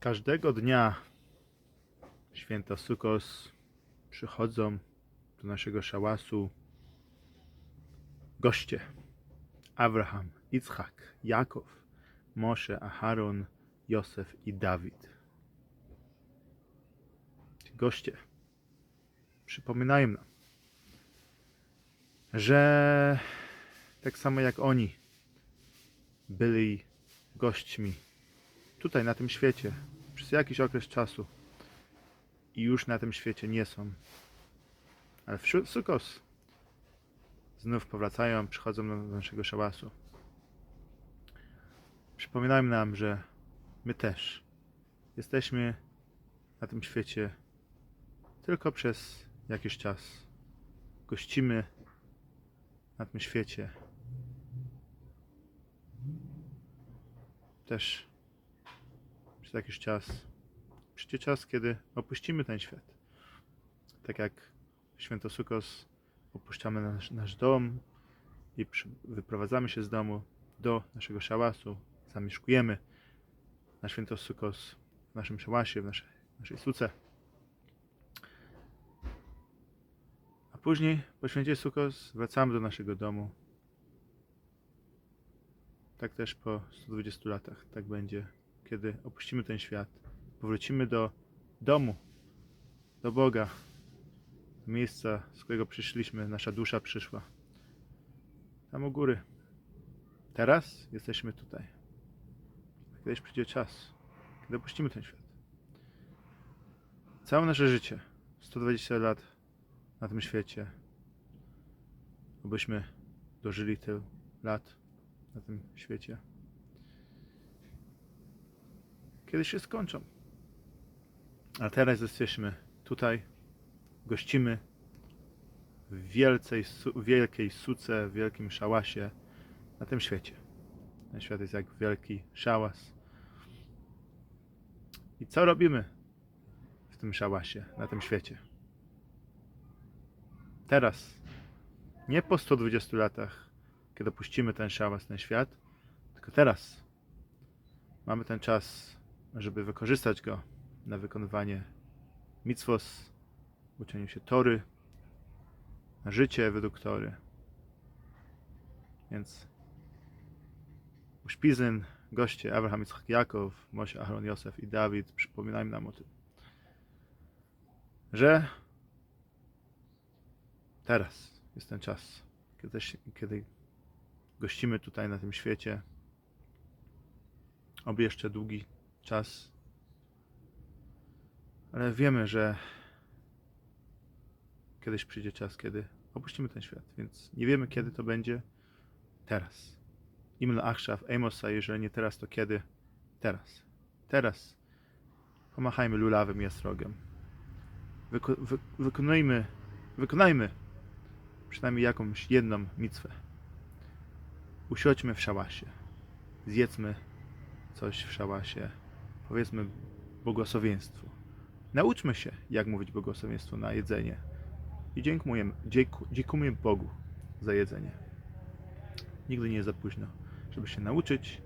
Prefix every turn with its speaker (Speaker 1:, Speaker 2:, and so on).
Speaker 1: Każdego dnia święta Sukos przychodzą do naszego szałasu goście. Abraham, Itzhak, Jakow, Moshe, Aharon, Josef i Dawid. Ci goście przypominają nam, że tak samo jak oni byli gośćmi tutaj na tym świecie przez jakiś okres czasu i już na tym świecie nie są. Ale w Szu- Sukos znów powracają, przychodzą do naszego szałasu. Przypominają nam, że my też jesteśmy na tym świecie tylko przez jakiś czas. Gościmy na tym świecie. Też przez jakiś czas. Przyjdzie czas, kiedy opuścimy ten świat. Tak jak Święto Sukos opuszczamy nasz, nasz dom i przy, wyprowadzamy się z domu do naszego szałasu, zamieszkujemy na Święto Sukos w naszym szałasie, w naszej, naszej suce. A później po Święcie Sukos wracamy do naszego domu. Tak też po 120 latach tak będzie, kiedy opuścimy ten świat. Powrócimy do domu, do Boga, do miejsca, z którego przyszliśmy, nasza dusza przyszła. Tam u góry. Teraz jesteśmy tutaj. Kiedyś przyjdzie czas, kiedy opuścimy ten świat. Całe nasze życie, 120 lat na tym świecie, obyśmy dożyli tylu lat na tym świecie. Kiedyś się skończą. A teraz jesteśmy tutaj, gościmy w wielcej, wielkiej suce, w wielkim szałasie na tym świecie. Ten świat jest jak wielki szałas. I co robimy w tym szałasie, na tym świecie? Teraz, nie po 120 latach, kiedy opuścimy ten szałas, ten świat, tylko teraz mamy ten czas, żeby wykorzystać go na wykonywanie mitzvos, uczeniu się tory, na życie według tory. Więc uśpizyn, goście Abraham, Itzhak, Jakow, Moshe, Aaron, Josef i Dawid przypominają nam o tym, że teraz jest ten czas, kiedy, kiedy gościmy tutaj na tym świecie, oby jeszcze długi czas, ale wiemy, że kiedyś przyjdzie czas, kiedy opuścimy ten świat, więc nie wiemy, kiedy to będzie. Teraz. Imla Achshav, Amosa, jeżeli nie teraz, to kiedy? Teraz. Teraz. Pomachajmy lulawym jastrogiem. Wyko- wy- wykonujmy, wykonajmy przynajmniej jakąś jedną mitwę. Usiądźmy w szałasie. Zjedzmy coś w szałasie. Powiedzmy błogosławieństwo. Nauczmy się, jak mówić błogosławieństwo na jedzenie. I dziękujemy, dzięku, dziękujemy Bogu za jedzenie. Nigdy nie jest za późno, żeby się nauczyć